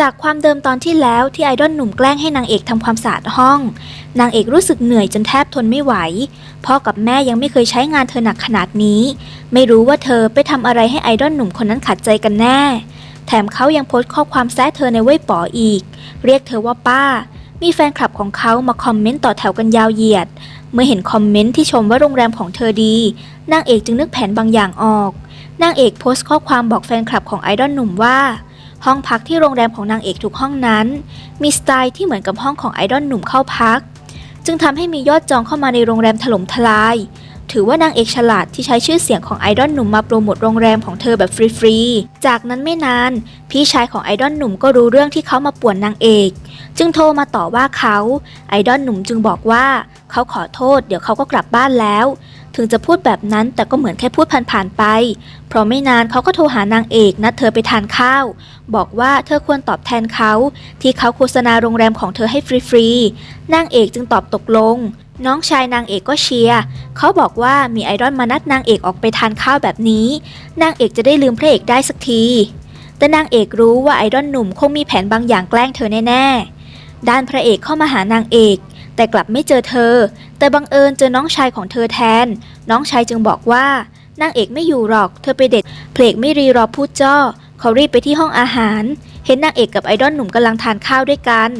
จากความเดิมตอนที่แล้วที่ไอดอลหนุ่มแกล้งให้นางเอกทำความสะอาดห้อง นางเอกรู้สึกเหนื่อยจนแทบทนไม่ไหว พ่อกับแม่ยังไม่เคยใช้งานเธอหนักขนาดนี้ ไม่รู้ว่าเธอไปทำอะไรให้ไอดอลหนุ่มคนนั้นขัดใจกันแน่ แถมเขายังโพสต์ข้อความแซะเธอในเว่ยป๋ออีก เรียกเธอว่าป้า มีแฟนคลับของเขามาคอมเมนต์ต่อแถวกันยาวเหยียด เมื่อเห็นคอมเมนต์ที่ชมว่าโรงแรมของเธอดี นางเอกจึงนึกแผนบางอย่างออก นางเอกโพสต์ข้อความบอกแฟนคลับของไอดอลหนุ่มว่า ห้องพักที่โรงแรมของนางเอกทุกห้องนั้น มีสไตล์ที่เหมือนกับห้องของไอดอลหนุ่มเข้าพัก จึงทำให้มียอดจองเข้ามาในโรงแรมถล่มทลาย ถือว่านางเอกฉลาดที่ใช้ชื่อเสียงของไอดอลหนุ่มมาโปรโมทโรงแรมของเธอแบบฟรีๆ จากนั้นไม่นาน พี่ชายของไอดอลหนุ่มก็รู้เรื่องที่เขามาป่วนนางเอก จึงโทรมาต่อว่าเขาไอดอลหนุ่มจึงบอกว่า เขาขอโทษ เดี๋ยวเขาก็กลับบ้านแล้ว ถึงจะพูดแบบนั้นแต่ก็เหมือนแค่พูดผ่านๆไป เพราะไม่นานเขาก็โทรหานางเอกนัดเธอไปทานข้าว บอกว่าเธอควรตอบแทนเขา ที่เขาโฆษณาโรงแรมของเธอให้ฟรีๆ นางเอกจึงตอบตกลง น้องชายนางเอกก็เชียร์เขาบอกว่ามีไอดอลมานัดนางเอกออกไปทานข้าวแบบนี้ นางเอกจะได้ลืมพระเอกได้สักที แต่นางเอกรู้ว่าไอดอลหนุ่มคงมีแผนบางอย่างแกล้งเธอแน่ๆ ด้านพระเอกเข้ามาหานางเอกแต่กลับไม่เจอเธอ แต่บังเอิญเจอน้องชายของเธอแทน น้องชายจึงบอกว่านางเอกไม่อยู่หรอก เธอไปเด็ดเพลกไม่รีรอพูดจ้อเขารีบไปที่ห้องอาหาร เห็นนางเอกกับไอดอลหนุ่มกำลังทานข้าวด้วยกัน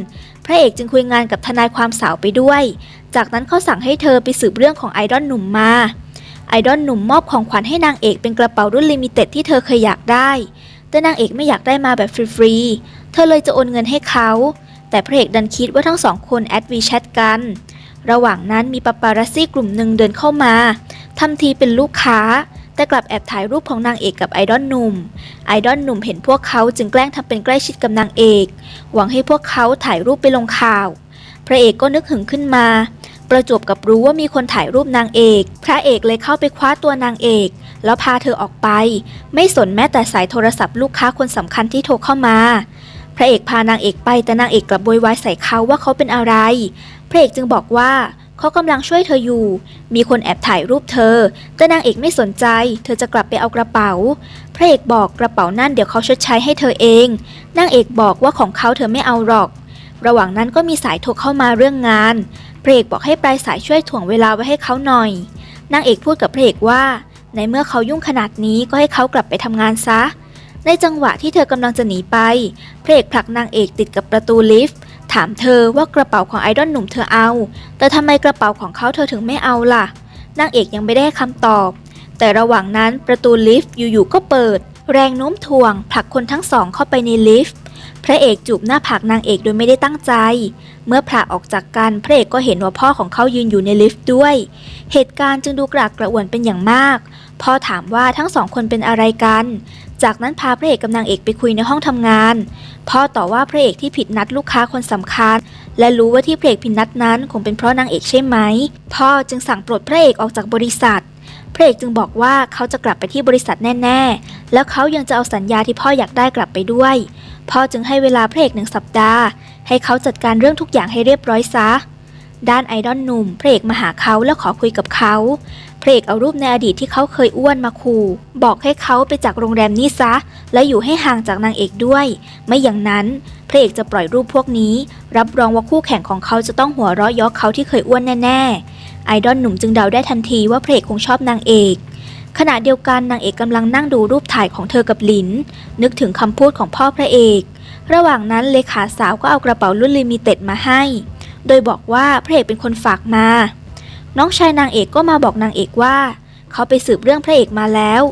พระเอกจึงคุยงานกับทนายความสาวไปด้วย จากนั้นเขาสั่งให้เธอไปสืบเรื่องของไอดอลหนุ่มมา ไอดอลหนุ่มมอบของขวัญให้นางเอกเป็นกระเป๋ารุ่นลิมิเต็ดที่เธอเคยอยากได้ แต่นางเอกไม่อยากได้มาแบบฟรีๆ เธอเลยจะโอนเงินให้เขา แต่พระเอกดันคิดว่าทั้งสองคนแอดวีแชทกัน ระหว่างนั้นมีปาปารัสซี่กลุ่มหนึ่งเดินเข้ามาทำทีเป็นลูกค้า แต่กลับแอบถ่ายรูปของนางเอกกับไอดอลหนุ่ม ไอดอลหนุ่มเห็นพวกเขาจึงแกล้งทำเป็นใกล้ชิดกับนางเอก หวังให้พวกเขาถ่ายรูปไปลงข่าว พระเอกก็นึกหึงขึ้นมา ประจวบกับรู้ว่ามีคนถ่ายรูปนางเอก พระเอกเลยเข้าไปคว้าตัวนางเอก แล้วพาเธอออกไป ไม่สนแม้แต่สายโทรศัพท์ลูกค้าคนสำคัญที่โทรเข้ามา ระเอกพานางเอกไปแต่นางเอกกลับโวยวายใส่เขาว่าเขาเป็นอะไร พระเอกจึงบอกว่าเขากำลังช่วยเธออยู่ มีคนแอบถ่ายรูปเธอ แต่นางเอกไม่สนใจ เธอจะกลับไปเอากระเป๋า พระเอกบอกกระเป๋านั่นเดี๋ยวเขาชดใช้ให้เธอเอง นางเอกบอกว่าของเขาเธอไม่เอาหรอก ระหว่างนั้นก็มีสายโทรเข้ามาเรื่องงาน พระเอกบอกให้ปลายสายช่วยถ่วงเวลาไว้ให้เขาหน่อย นางเอกพูดกับพระเอกว่า ในเมื่อเขายุ่งขนาดนี้ก็ให้เขากลับไปทำงานซะ ในจังหวะที่เธอกำลังจะหนีไป พระเอกผลักนางเอกติดกับประตูลิฟต์ ถามเธอว่ากระเป๋าของไอดอลหนุ่มเธอเอา แต่ทำไมกระเป๋าของเขาเธอถึงไม่เอาล่ะ นางเอกยังไม่ได้คำตอบ แต่ระหว่างนั้นประตูลิฟต์อยู่ๆก็เปิด แรงโน้มถ่วง ผลักคนทั้งสองเข้าไปในลิฟต์ พระเอกจูบหน้าผากนางเอกโดยไม่ได้ตั้งใจ เมื่อผลักออกจากกันพระเอกก็เห็นว่าพ่อของเขายืนอยู่ในลิฟต์ด้วย เหตุการณ์จึงดูกระอักกระอ่วนเป็นอย่างมากพ่อถามว่าทั้งสองคนเป็นอะไรกัน จากนั้นพาพระเอกกับนางเอกไปคุยในห้องทำงาน พ่อต่อว่าพระเอกที่ผิดนัดลูกค้าคนสำคัญ และรู้ว่าที่พระเอกผิดนัดนั้นคงเป็นเพราะนางเอกใช่ไหม พ่อจึงสั่งปลดพระเอกออกจากบริษัท พระเอกจึงบอกว่าเขาจะกลับไปที่บริษัทแน่ ๆ แล้วเขายังจะเอาสัญญาที่พ่ออยากได้กลับไปด้วย พ่อจึงให้เวลาพระเอกหนึ่งสัปดาห์ ให้เขาจัดการเรื่องทุกอย่างให้เรียบร้อยซะด้านไอดอลหนุ่มพระเอกมาหาเขาแล้วขอคุยกับเขา เพระเอกเอารูปในอดีตที่เขาเคยอ้วนมาขู่บอกให้เขาไปจากโรงแรมนี้ซะ และอยู่ให้ห่างจากนางเอกด้วย ไม่อย่างนั้นเพระเอกจะปล่อยรูปพวกนี้ รับรองว่าคู่แข่งของเขาจะต้องหัวเราะยาะเขาที่เคยอ้วนแน่ๆ ไอดอลหนุ่มจึงเดาได้ทันทีว่าเพระเอกคงชอบนางเอกขณะเดียวกันนางเอกกำลังนั่งดูรูปถ่ายของเธอกับหลิน นึกถึงคำพูดของพ่อพระเอก ระหว่างนั้นเลขาสาวก็เอากระเป๋ารุ่นลิมิเต็ดมาให้ โดยบอกว่าพระเอกเป็นคนฝากมา น้องชายนางเอกก็มาบอกนางเอกว่า เขาไปสืบเรื่องพระเอกมาแล้ว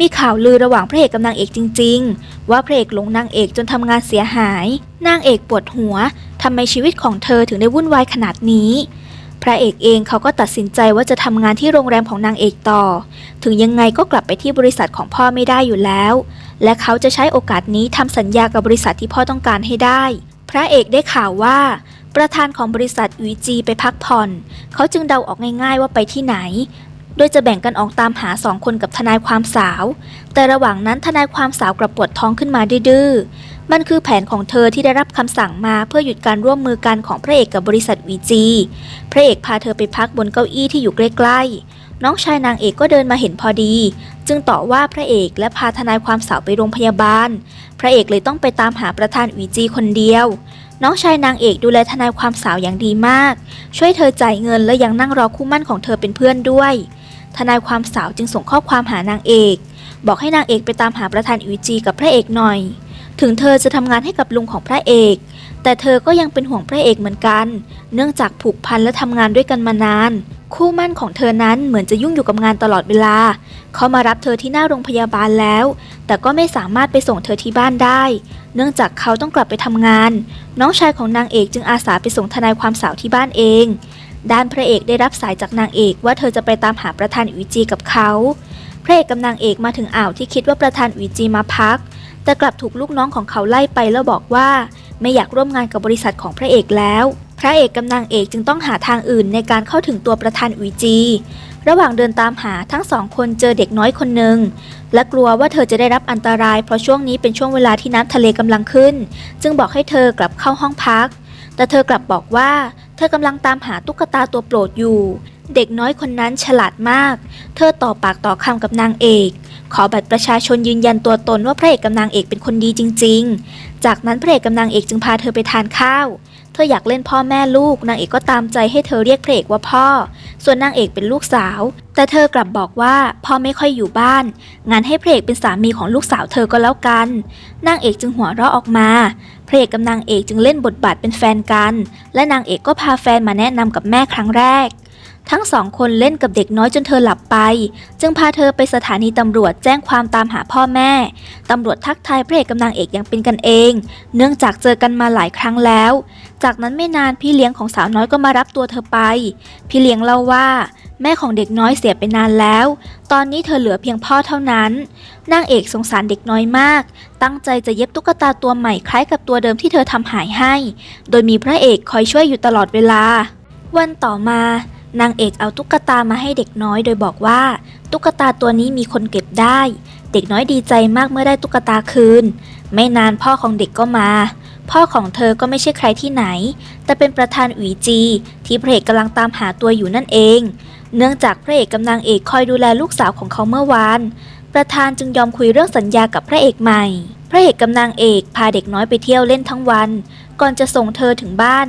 มีข่าวลือระหว่างพระเอกกับนางเอกจริง ๆ ว่าพระเอกหลงนางเอกจนทำงานเสียหาย นางเอกปวดหัวทำไมชีวิตของเธอถึงได้วุ่นวายขนาดนี้ พระเอกเองเขาก็ตัดสินใจว่าจะทำงานที่โรงแรมของนางเอกต่อ ถึงยังไงก็กลับไปที่บริษัทของพ่อไม่ได้อยู่แล้ว และเขาจะใช้โอกาสนี้ทำสัญญากับบริษัทที่พ่อต้องการให้ได้ พระเอกได้ข่าวว่า ประธานของบริษัทอุยจีไปพักผ่อน เขาจึงเดาออกง่ายๆว่าไปที่ไหน โดยจะแบ่งกันออกตามหาสองคนกับทนายความสาว แต่ระหว่างนั้นทนายความสาวกระปวดท้องขึ้นมาดื้อมันคือแผนของเธอที่ได้รับคำสั่งมาเพื่อหยุดการร่วมมือกันของพระเอกกับบริษัทวีจี พระเอกพาเธอไปพักบนเก้าอี้ที่อยู่ใกล้ๆ น้องชายนางเอกก็เดินมาเห็นพอดี จึงต่อว่าพระเอกและพาทนายความสาวไปโรงพยาบาล พระเอกเลยต้องไปตามหาประธานอุยจีคนเดียว น้องชายนางเอกดูแลทนายความสาวอย่างดีมาก ช่วยเธอจ่ายเงินและยังนั่งรอคู่มั่นของเธอเป็นเพื่อนด้วย ทนายความสาวจึงส่งข้อความหานางเอก บอกให้นางเอกไปตามหาประธานอุจีกับพระเอกหน่อย ถึงเธอจะทำงานให้กับลุงของพระเอก แต่เธอก็ยังเป็นห่วงพระเอกเหมือนกัน เนื่องจากผูกพันและทำงานด้วยกันมานาน คู่มั่นของเธอนั้นเหมือนจะยุ่งอยู่กับงานตลอดเวลา เขามารับเธอที่หน้าโรงพยาบาลแล้ว แต่ก็ไม่สามารถไปส่งเธอที่บ้านได้ เนื่องจากเขาต้องกลับไปทำงาน น้องชายของนางเอกจึงอาสาไปส่งทนายความสาวที่บ้านเอง ด้านพระเอกได้รับสายจากนางเอกว่าเธอจะไปตามหาประธานอุยจีกับเขาพระเอกกับนางเอกมาถึงอ่าวที่คิดว่าประธานอุยจีมาพัก แต่กลับถูกลูกน้องของเขาไล่ไปแล้วบอกว่า ไม่อยากร่วมงานกับบริษัทของพระเอกแล้ว พระเอกกับนางเอกจึงต้องหาทางอื่นในการเข้าถึงตัวประธานอุยจี ระหว่างเดินตามหาทั้งสองคนเจอเด็กน้อยคนหนึ่งและกลัวว่าเธอจะได้รับอันตราย เพราะช่วงนี้เป็นช่วงเวลาที่น้ำทะเลกำลังขึ้น จึงบอกให้เธอกลับเข้าห้องพัก แต่เธอกลับบอกว่า เธอกำลังตามหาตุ๊กตาตัวโปรดอยู่ เด็กน้อยคนนั้นฉลาดมาก เธอต่อปากต่อคำกับนางเอก ขอบัตรประชาชนยืนยันตัวตนว่าพระเอกกับนางเอกเป็นคนดีจริง ๆ จากนั้นพระเอกกับนางเอกจึงพาเธอไปทานข้าว เธออยากเล่นพ่อแม่ลูก นางเอกก็ตามใจให้เธอเรียกพระเอกว่าพ่อ ส่วนนางเอกเป็นลูกสาว แต่เธอกลับบอกว่าพ่อไม่ค่อยอยู่บ้านงั้นให้พระเอกเป็นสามีของลูกสาวเธอก็แล้วกัน นางเอกจึงหัวเราะออกมา พระเอกกับนางเอกจึงเล่นบทบาทเป็นแฟนกัน และนางเอกก็พาแฟนมาแนะนำกับแม่ครั้งแรก ทั้งสองคนเล่นกับเด็กน้อยจนเธอหลับไป จึงพาเธอไปสถานีตำรวจแจ้งความตามหาพ่อแม่ ตำรวจทักทายพระเอกกับนางเอกอย่างเป็นกันเอง เนื่องจากเจอกันมาหลายครั้งแล้ว จากนั้นไม่นานพี่เลี้ยงของสาวน้อยก็มารับตัวเธอไป พี่เลี้ยงเล่าว่าแม่ของเด็กน้อยเสียไปนานแล้ว ตอนนี้เธอเหลือเพียงพ่อเท่านั้น นางเอกสงสารเด็กน้อยมาก ตั้งใจจะเย็บตุ๊กตาตัวใหม่คล้ายกับตัวเดิมที่เธอทำหายให้ โดยมีพระเอกคอยช่วยอยู่ตลอดเวลา วันต่อมา นางเอกเอาตุ๊กตามาให้เด็กน้อยโดยบอกว่า ตุ๊กตาตัวนี้มีคนเก็บได้ เด็กน้อยดีใจมากเมื่อได้ตุ๊กตาคืน ไม่นานพ่อของเด็กก็มา พ่อของเธอก็ไม่ใช่ใครที่ไหน แต่เป็นประธานอุ๋ยจี ที่พระเอกกำลังตามหาตัวอยู่นั่นเอง เนื่องจากพระเอกกับนางเอกคอยดูแลลูกสาวของเขาเมื่อวานประธานจึงยอมคุยเรื่องสัญญากับพระเอกใหม่ พระเอกกับนางเอกพาเด็กน้อยไปเที่ยวเล่นทั้งวัน ก่อนจะส่งเธอถึงบ้าน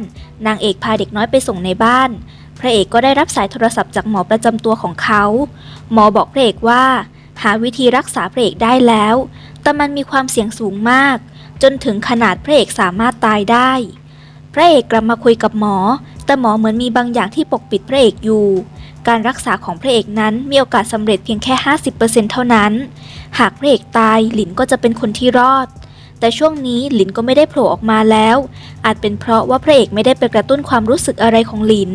นางเอกพาเด็กน้อยไปส่งในบ้าน พระเอกก็ได้รับสายโทรศัพท์จากหมอประจำตัวของเขา หมอบอกพระเอกว่า หาวิธีรักษาพระเอกได้แล้ว แต่มันมีความเสี่ยงสูงมาก จนถึงขนาดพระเอกสามารถตายได้ พระเอกกลับมาคุยกับหมอ แต่หมอเหมือนมีบางอย่างที่ปกปิดพระเอกอยู่ การรักษาของพระเอกนั้นมีโอกาสสำเร็จเพียงแค่ 50%เท่านั้น หากพระเอกตายหลินก็จะเป็นคนที่รอดแต่ช่วงนี้หลินก็ไม่ได้โผล่ออกมาแล้ว อาจเป็นเพราะว่าพระเอกไม่ได้ไปกระตุ้นความรู้สึกอะไรของหลิน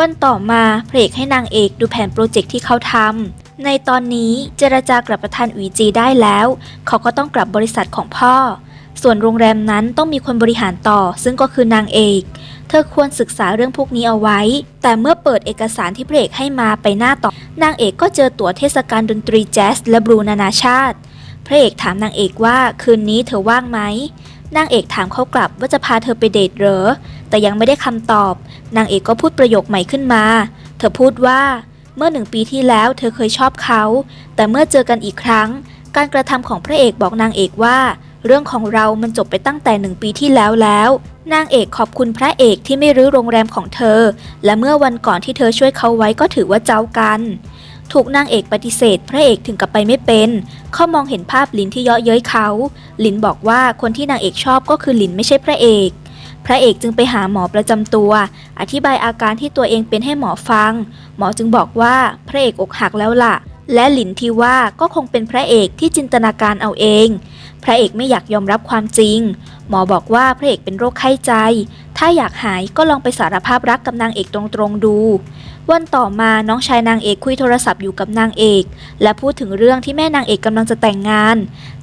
วันต่อมาเพระเอกให้นางเอกดูแผนโปรเจกต์ที่เขาทำในตอนนี้เจรจากับประธานอุ๋ยจีได้แล้ว เขาก็ต้องกลับบริษัทของพ่อ ส่วนโรงแรมนั้นต้องมีคนบริหารต่อ ซึ่งก็คือนางเอก เธอควรศึกษาเรื่องพวกนี้เอาไว้ แต่เมื่อเปิดเอกสารที่เพระเอกให้มาไปหน้าต่อ นางเอกก็เจอตั๋วเทศกาลดนตรีแจ๊สและบลูนานาชาติพระเอกถามนางเอกว่าคืนนี้เธอว่างไหมนางเอกถามเขากลับว่าจะพาเธอไปเดทเหรอ แต่ยังไม่ได้คำตอบ นางเอกก็พูดประโยคใหม่ขึ้นมา เธอพูดว่า เมื่อหนึ่งปีที่แล้วเธอเคยชอบเขา แต่เมื่อเจอกันอีกครั้ง การกระทำของพระเอกบอกนางเอกว่า เรื่องของเรามันจบไปตั้งแต่หนึ่งปีที่แล้วแล้ว นางเอกขอบคุณพระเอกที่ไม่รื้อโรงแรมของเธอ และเมื่อวันก่อนที่เธอช่วยเขาไว้ก็ถือว่าเจ้ากันถูกนางเอกปฏิเสธ พระเอกถึงกับไปไม่เป็นเขามองเห็นภาพหลินที่เยาะเย้ยเขาหลินบอกว่าคนที่นางเอกชอบก็คือหลินไม่ใช่พระเอก พระเอกจึงไปหาหมอประจำตัว อธิบายอาการที่ตัวเองเป็นให้หมอฟัง หมอจึงบอกว่าพระเอกอกหักแล้วล่ะ และหลินที่ว่าก็คงเป็นพระเอกที่จินตนาการเอาเอง พระเอกไม่อยากยอมรับความจริง หมอบอกว่าพระเอกเป็นโรคไข้ใจ ถ้าอยากหายก็ลองไปสารภาพรักกับนางเอกตรงๆดู วันต่อมาน้องชายนางเอกคุยโทรศัพท์อยู่กับนางเอก และพูดถึงเรื่องที่แม่นางเอกกำลังจะแต่งงาน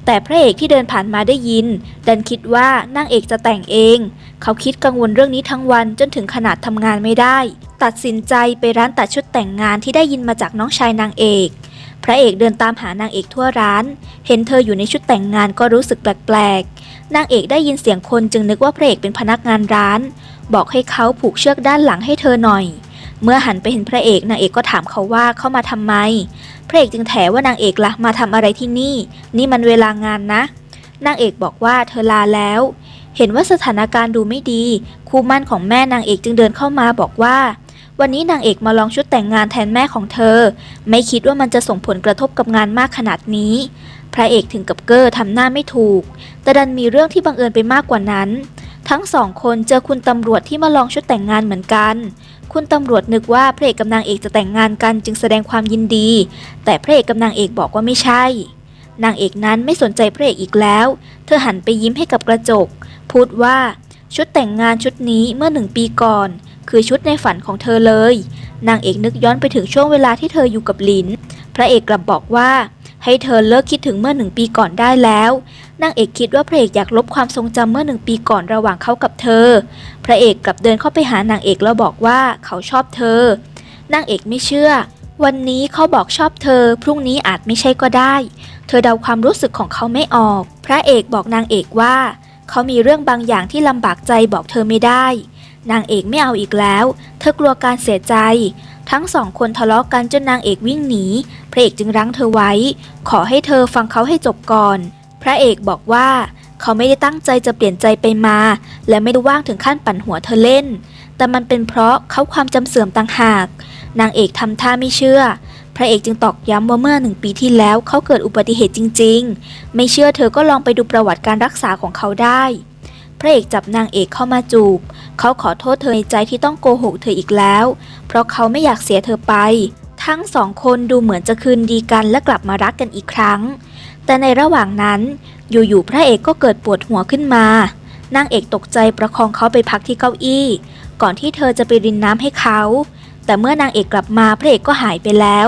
แต่พระเอกที่เดินผ่านมาได้ยิน ดันคิดว่านางเอกจะแต่งเอง เขาคิดกังวลเรื่องนี้ทั้งวันจนถึงขนาดทำงานไม่ได้ ตัดสินใจไปร้านตัดชุดแต่งงานที่ได้ยินมาจากน้องชายนางเอก พระเอกเดินตามหานางเอกทั่วร้าน เห็นเธออยู่ในชุดแต่งงานก็รู้สึกแปลกๆ นางเอกได้ยินเสียงคนจึงนึกว่าพระเอกเป็นพนักงานร้าน บอกให้เขาผูกเชือกด้านหลังให้เธอหน่อยเเมื่อหันไปเห็นพระเอกนางเอกก็ถามเขาว่าเข้ามาทำไม พระเอกจึงแถว่านางเอกละ่ะมาทำอะไรที่นี่ นี่มันเวลางานนะนางเอกบอกว่าเธอลาแล้ว เห็นว่าสถานการณ์ดูไม่ดี คู่มั่นของแม่นางเอกจึงเดินเข้ามาบอกว่า วันนี้นางเอกมาลองชุดแต่งงานแทนแม่ของเธอ ไม่คิดว่ามันจะส่งผลกระทบกับงานมากขนาดนี้ พระเอกถึงกับเกอร์ทำหน้าไม่ถูก แต่ดันมีเรื่องที่บังเอิญไปมากกว่านั้น ทั้งสองคนเจอคุณตำรวจที่มาลองชุดแต่งงานเหมือนกัน คุณตำรวจนึกว่าพระเอกกับนางเอกจะแต่งงานกันจึงแสดงความยินดี แต่พระเอกกับนางเอกบอกว่าไม่ใช่ นางเอกนั้นไม่สนใจพระเอกอีกแล้ว เธอหันไปยิ้มให้กับกระจก พูดว่าชุดแต่งงานชุดนี้เมื่อหนึ่งปีก่อน คือชุดในฝันของเธอเลย นางเอกนึกย้อนไปถึงช่วงเวลาที่เธออยู่กับหลิน พระเอกกลับบอกว่า ให้เธอเลิกคิดถึงเมื่อหนึ่งปีก่อนได้แล้ว นางเอกคิดว่าพระเอกอยากลบความทรงจำเมื่อหนึ่งปีก่อนระหว่างเขากับเธอ พระเอกกลับเดินเข้าไปหานางเอกแล้วบอกว่าเขาชอบเธอนางเอกไม่เชื่อ วันนี้เขาบอกชอบเธอ พรุ่งนี้อาจไม่ใช่ก็ได้ เธอเดาความรู้สึกของเขาไม่ออก พระเอกบอกนางเอกว่า เขามีเรื่องบางอย่างที่ลำบากใจบอกเธอไม่ได้ นางเอกไม่เอาอีกแล้ว เธอกลัวการเสียใจ ทั้งสองคนทะเลาะกันจนนางเอกวิ่งหนี พระเอกจึงรั้งเธอไว้ ขอให้เธอฟังเขาให้จบก่อน พระเอกบอกว่า เขาไม่ได้ตั้งใจจะเปลี่ยนใจไปมา และไม่ได้ว่างถึงขั้นปั่นหัวเธอเล่น แต่มันเป็นเพราะเขาความจำเสื่อมต่างหาก นางเอกทำท่าไม่เชื่อ พระเอกจึงตอกย้ำว่าเมื่อหนึ่งปีที่แล้วเขาเกิดอุบัติเหตุจริง ๆ ไม่เชื่อเธอก็ลองไปดูประวัติการรักษาของเขาได้ พระเอกจับนางเอกเข้ามาจูบ เขาขอโทษเธอในใจที่ต้องโกหกเธออีกแล้ว เพราะเขาไม่อยากเสียเธอไป ทั้งสองคนดูเหมือนจะคืนดีกันและกลับมารักกันอีกครั้ง แต่ในระหว่างนั้นอยู่ๆพระเอกก็เกิดปวดหัวขึ้นมานางเอกตกใจประคองเขาไปพักที่เก้าอี้ ก่อนที่เธอจะไปรินน้ำให้เขา แต่เมื่อนางเอกกลับมาพระเอกก็หายไปแล้ว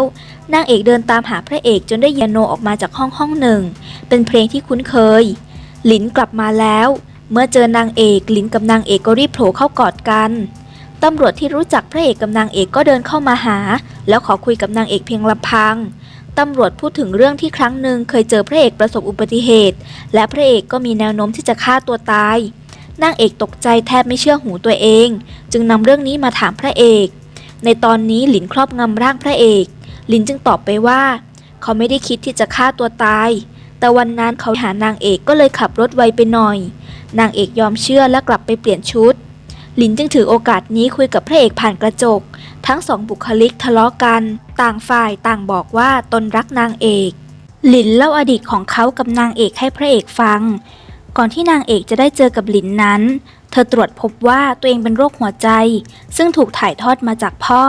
นางเอกเดินตามหาพระเอกจนได้เยโนออกมาจากห้องห้องหนึ่ง เป็นเพลงที่คุ้นเคย หลินกลับมาแล้ว เมื่อเจอนางเอกหลินกับนางเอกก็รีบโผล่เข้ากอดกันตำรวจที่รู้จักพระเอกกับนางเอกก็เดินเข้ามาหา แล้วขอคุยกับนางเอกเพียงลำพังตำรวจพูดถึงเรื่องที่ครั้งหนึ่งเคยเจอพระเอกประสบอุบัติเหตุ และพระเอกก็มีแนวโน้มที่จะฆ่าตัวตาย นางเอกตกใจแทบไม่เชื่อหูตัวเอง จึงนำเรื่องนี้มาถามพระเอก ในตอนนี้หลินครอบงำร่างพระเอก หลินจึงตอบไปว่า เขาไม่ได้คิดที่จะฆ่าตัวตาย แต่วันนั้นเขาหานางเอกก็เลยขับรถไวไปหน่อย นางเอกยอมเชื่อและกลับไปเปลี่ยนชุด หลินจึงถือโอกาสนี้คุยกับพระเอกผ่านกระจก ทั้งสองบุคลิกทะเลาะกัน ต่างฝ่ายต่างบอกว่าตนรักนางเอก หลินเล่าอดีตของเขากับนางเอกให้พระเอกฟัง ก่อนที่นางเอกจะได้เจอกับหลินนั้น เธอตรวจพบว่าตัวเองเป็นโรคหัวใจ ซึ่งถูกถ่ายทอดมาจากพ่อ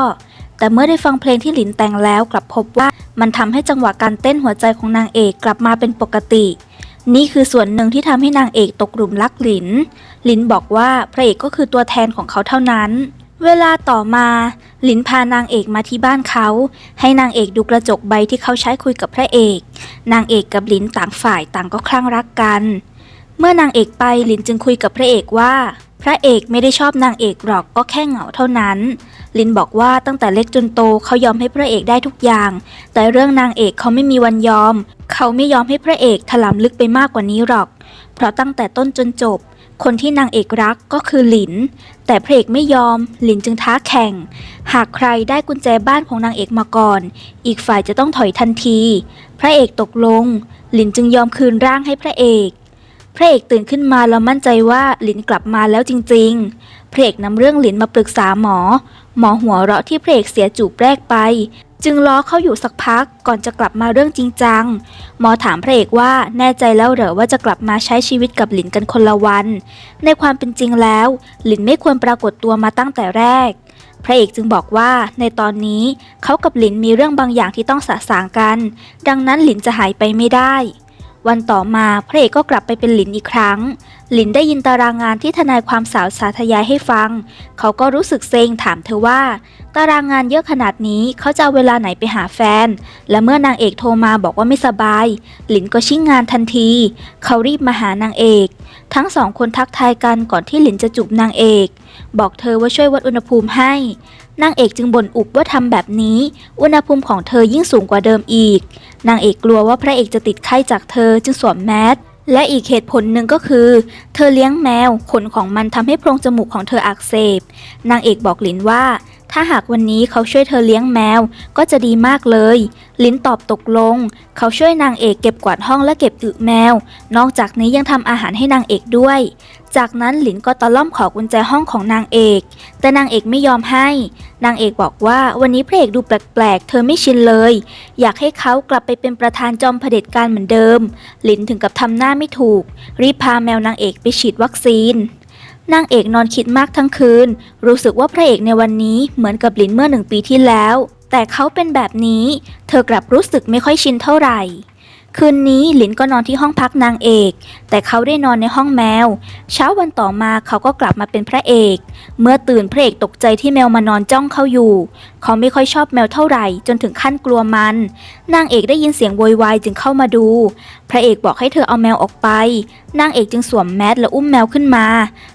แต่เมื่อได้ฟังเพลงที่หลินแต่งแล้วกลับพบว่ามันทำให้จังหวะการเต้นหัวใจของนางเอกกลับมาเป็นปกติ นี่คือส่วนหนึ่งที่ทำให้นางเอกตกหลุมรักหลิน หลินบอกว่าพระเอกก็คือตัวแทนของเขาเท่านั้นเวลาต่อมาหลินพานางเอกมาที่บ้านเขา ให้นางเอกดูกระจกใบที่เขาใช้คุยกับพระเอก นางเอกกับหลินต่างฝ่ายต่างก็คลั่งรักกัน เมื่อนางเอกไปลินจึงคุยกับพระเอกว่า พระเอกไม่ได้ชอบนางเอกหรอกก็แค่เหงาเท่านั้น ลินบอกว่าตั้งแต่เล็กจนโตเขายอมให้พระเอกได้ทุกอย่าง แต่เรื่องนางเอกเขาไม่มีวันยอม เขาไม่ยอมให้พระเอกถลำลึกไปมากกว่านี้หรอก เพราะตั้งแต่ต้นจนจบ คนที่นางเอกรักก็คือหลิน แต่พระเอกไม่ยอม หลินจึงท้าแข่ง หากใครได้กุญแจบ้านของนางเอกมาก่อน อีกฝ่ายจะต้องถอยทันที พระเอกตกลง หลินจึงยอมคืนร่างให้พระเอก พระเอกตื่นขึ้นมาแล้วมั่นใจว่าหลินกลับมาแล้วจริงๆ พระเอกนำเรื่องหลินมาปรึกษาหมอ หมอหัวเราะที่พระเอกเสียจูบแรกไป จึงล้อเขาอยู่สักพักก่อนจะกลับมาเรื่องจริงจัง หมอถามพระเอกว่าแน่ใจแล้วเหรอว่าจะกลับมาใช้ชีวิตกับหลินกันคนละวัน ในความเป็นจริงแล้ว หลินไม่ควรปรากฏตัวมาตั้งแต่แรก พระเอกจึงบอกว่าในตอนนี้เขากับหลินมีเรื่องบางอย่างที่ต้องสะสางกัน ดังนั้นหลินจะหายไปไม่ได้ วันต่อมาพระเอกก็กลับไปเป็นหลินอีกครั้ง หลินได้ยินตารางงานที่ทนายความสาวสาธยายให้ฟัง เขาก็รู้สึกเซ็งถามเธอว่า ตารางงานเยอะขนาดนี้เขาจะเอาเวลาไหนไปหาแฟน และเมื่อนางเอกโทรมาบอกว่าไม่สบาย หลินก็ชิ่งงานทันที เขารีบมาหานางเอก ทั้งสองคนทักทายกันก่อนที่หลินจะจูบนางเอก บอกเธอว่าช่วยวัดอุณหภูมิให้ นางเอกจึงบ่นอุบว่าทำแบบนี้ อุณหภูมิของเธอยิ่งสูงกว่าเดิมอีก นางเอกกลัวว่าพระเอกจะติดไข้จากเธอจึงสวมแมสและอีกเหตุผลหนึ่งก็คือ เธอเลี้ยงแมว ขนของมันทำให้โพรงจมูกของเธออักเสบ นางเอกบอกหลินว่า ถ้าหากวันนี้เขาช่วยเธอเลี้ยงแมว ก็จะดีมากเลย ลินตอบตกลง เขาช่วยนางเอกเก็บกวาดห้องและเก็บอึแมว นอกจากนี้ยังทำอาหารให้นางเอกด้วย จากนั้นหลินก็ตะล่อมขอกุญแจห้องของนางเอก แต่นางเอกไม่ยอมให้ นางเอกบอกว่าวันนี้พระเอกดูแปลกๆ เธอไม่ชินเลย อยากให้เขากลับไปเป็นประธานจอมเผด็จการเหมือนเดิมหลินถึงกับทำหน้าไม่ถูก รีบพาแมวนางเอกไปฉีดวัคซีน นางเอกนอนคิดมากทั้งคืน รู้สึกว่าพระเอกในวันนี้เหมือนกับหลินเมื่อหนึ่งปีที่แล้ว แต่เขาเป็นแบบนี้ เธอกลับรู้สึกไม่ค่อยชินเท่าไหร่ คืนนี้หลินก็นอนที่ห้องพักนางเอก แต่เขาได้นอนในห้องแมว เช้าวันต่อมาเขาก็กลับมาเป็นพระเอก เมื่อตื่นพระเอกตกใจที่แมวมานอนจ้องเขาอยู่ เขาไม่ค่อยชอบแมวเท่าไหร่ จนถึงขั้นกลัวมัน นางเอกได้ยินเสียงโวยวายจึงเข้ามาดู พระเอกบอกให้เธอเอาแมวออกไป นางเอกจึงสวมแมสและอุ้มแมวขึ้นมา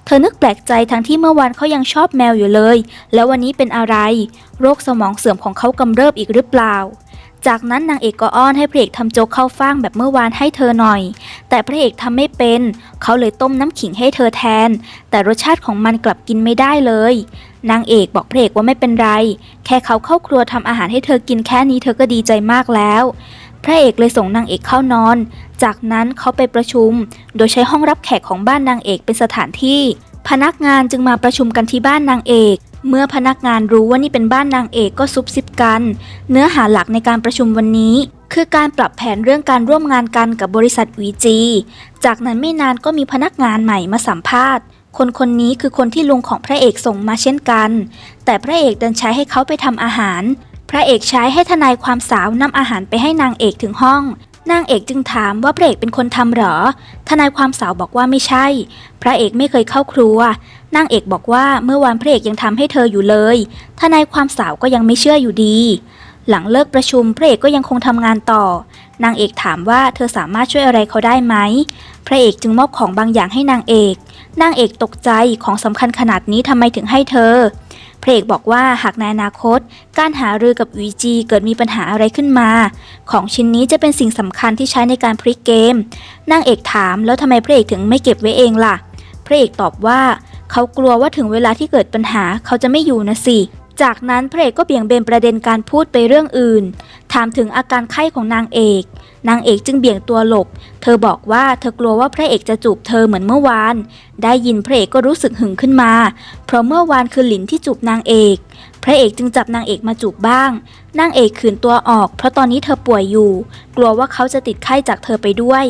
เธอนึกแปลกใจทั้งที่เมื่อวานเขายังชอบแมวอยู่เลย แล้ววันนี้เป็นอะไร โรคสมองเสื่อมของเขากำเริบอีกหรือเปล่า จากนั้นนางเอกก็อ้อนให้พระเอกทำโจ๊กข้าวฟ่างแบบเมื่อวานให้เธอหน่อย แต่พระเอกทำไม่เป็น เขาเลยต้มน้ำขิงให้เธอแทน แต่รสชาติของมันกลับกินไม่ได้เลย นางเอกบอกพระเอกว่าไม่เป็นไร แค่เขาเข้าครัวทำอาหารให้เธอกินแค่นี้เธอก็ดีใจมากแล้ว พระเอกเลยส่งนางเอกเข้านอน จากนั้นเขาไปประชุม โดยใช้ห้องรับแขกของบ้านนางเอกเป็นสถานที่ พนักงานจึงมาประชุมกันที่บ้านนางเอก เมื่อพนักงานรู้ว่านี่เป็นบ้านนางเอกก็ซุบซิบกัน เนื้อหาหลักในการประชุมวันนี้ คือการปรับแผนเรื่องการร่วมงานกันกับบริษัทวีจี จากนั้นไม่นานก็มีพนักงานใหม่มาสัมภาษณ์ คนคนนี้คือคนที่ลุงของพระเอกส่งมาเช่นกัน แต่พระเอกดันใช้ให้เขาไปทำอาหาร พระเอกใช้ให้ทนายความสาวนำอาหารไปให้นางเอกถึงห้อง นางเอกจึงถามว่าพระเอกเป็นคนทำหรอ ทนายความสาวบอกว่าไม่ใช่ พระเอกไม่เคยเข้าครัว นางเอกบอกว่าเมื่อวานพระเอกยังทำให้เธออยู่เลย ทนายความสาวก็ยังไม่เชื่ออยู่ดี หลังเลิกประชุมพระเอกก็ยังคงทำงานต่อ นางเอกถามว่าเธอสามารถช่วยอะไรเขาได้ไหม พระเอกจึงมอบของบางอย่างให้นางเอก นางเอกตกใจของสำคัญขนาดนี้ทำไมถึงให้เธอ พระเอกบอกว่าหากในอนาคต การหารือกับ VG เกิดมีปัญหาอะไรขึ้นมา ของชิ้นนี้จะเป็นสิ่งสำคัญที่ใช้ในการพลิกเกมนางเอกถามแล้วทำไมพระเอกถึงไม่เก็บไว้เองล่ะ พระเอกตอบว่า เขากลัวว่าถึงเวลาที่เกิดปัญหาเขาจะไม่อยู่นะสิ จากนั้นพระเอกก็เบี่ยงเบนประเด็นการพูดไปเรื่องอื่น ถามถึงอาการไข้ของนางเอก นางเอกจึงเบี่ยงตัวหลบ เธอบอกว่าเธอกลัวว่าพระเอกจะจูบเธอเหมือนเมื่อวาน ได้ยินพระเอกก็รู้สึกหึงขึ้นมา เพราะเมื่อวานคือหลินที่จูบนางเอก พระเอกจึงจับนางเอกมาจูบบ้าง นางเอกขืนตัวออก เพราะตอนนี้เธอป่วยอยู่ กลัวว่าเขาจะติดไข้จากเธอไปด้วย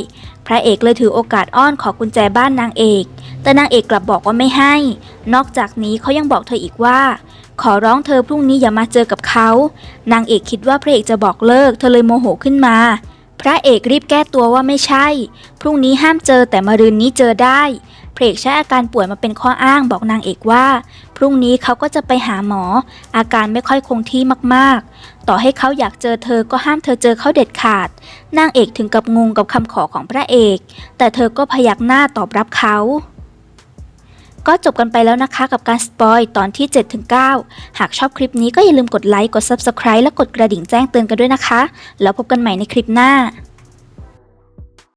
พระเอกเลยถือโอกาสอ้อนขอกุญแจบ้านนางเอก แต่นางเอกกลับบอกว่าไม่ให้ นอกจากนี้เขายังบอกเธออีกว่า ขอร้องเธอพรุ่งนี้อย่ามาเจอกับเขา นางเอกคิดว่าพระเอกจะบอกเลิก เธอเลยโมโหขึ้นมา พระเอกรีบแก้ตัวว่าไม่ใช่ พรุ่งนี้ห้ามเจอแต่มะรืนนี้เจอได้ พระเอกใช้อาการป่วยมาเป็นข้ออ้างบอกนางเอกว่า พรุ่งนี้เขาก็จะไปหาหมอ อาการไม่ค่อยคงที่มากๆ ต่อให้เขาอยากเจอเธอก็ห้ามเธอเจอเขาเด็ดขาด นางเอกถึงกับงงกับคำขอของพระเอก แต่เธอก็พยักหน้าตอบรับเขา ก็จบกันไปแล้วนะคะกับการสปอยตอนที่ 7-9 หากชอบคลิปนี้ก็อย่าลืมกดไลค์ กด Subscribe และกดกระดิ่งแจ้งเตือนกันด้วยนะคะ แล้วพบกันใหม่ในคลิปหน้า